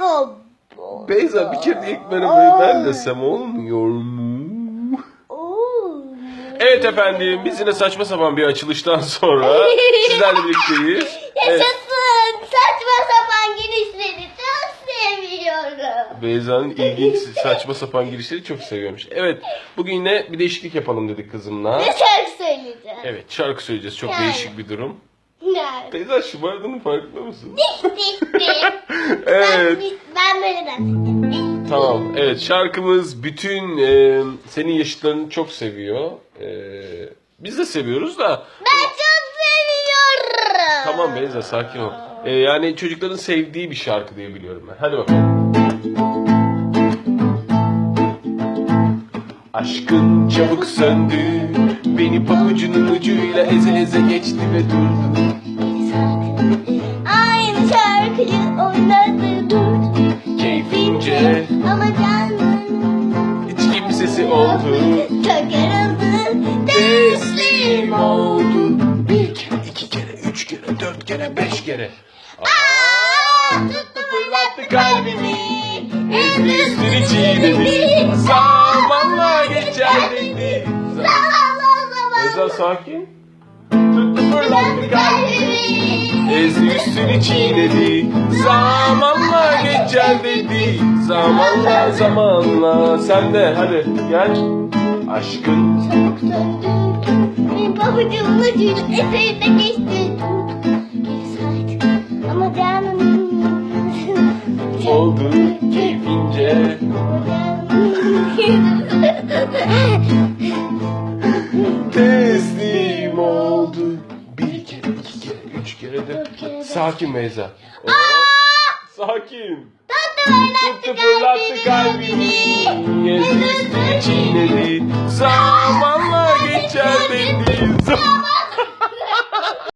Merhaba. Beyza bir kere ilk merhabayı ben desem olmuyor mu? Evet efendim biz yine saçma sapan bir açılıştan sonra sizlerle birlikteyiz. Evet, Yaşasın. Saçma sapan girişleri çok seviyorum. Beyza'nın ilginç saçma sapan girişleri çok seviyormuş. Evet bugün yine bir değişiklik yapalım dedik kızımla. Ne şarkı söyleyeceğim? Evet şarkı söyleyeceğiz çok Yani. değişik bir durum. Nerede? Beyza şımardığının farkında mısın? Evet. Ben, ben böyle edeceğim. Tamam. Evet şarkımız bütün e, senin yaşıtlarını çok seviyor. E, biz de seviyoruz da. Ben çok seviyorum. Tamam Beyza sakin ol. E, yani çocukların sevdiği bir şarkı diye biliyorum ben. Hadi bakalım. Aşkın çabuk söndü Beni pabucunun ucuyla eze eze geçti ve durdu Aynı şarkıyı oynadı durdu. Keyfince Ama canım hiç kimsesi oldu çok yarıldı. Teslim oldu Bir kere, iki kere, üç kere, dört kere, beş kere Aa, tuttu fırlattı kalbimi Ezdi üstünü çiğnedi Eza sakin. Tuttu fırlattı kalbimi. Ezdi üstünü çiğnedi. Zamanla geçer dedi. Zamanla zamanla. Sen de hadi gel. Aşkın. Pabucumun ucuyla eserine geçti. Geri saydı. Ama canım oldu keyfince kere, üç kere de Sakin Meyza Oo, Sakin. Tuttu fırlattı kalbimi. Ezdi üstünü çiğnedi. Zaman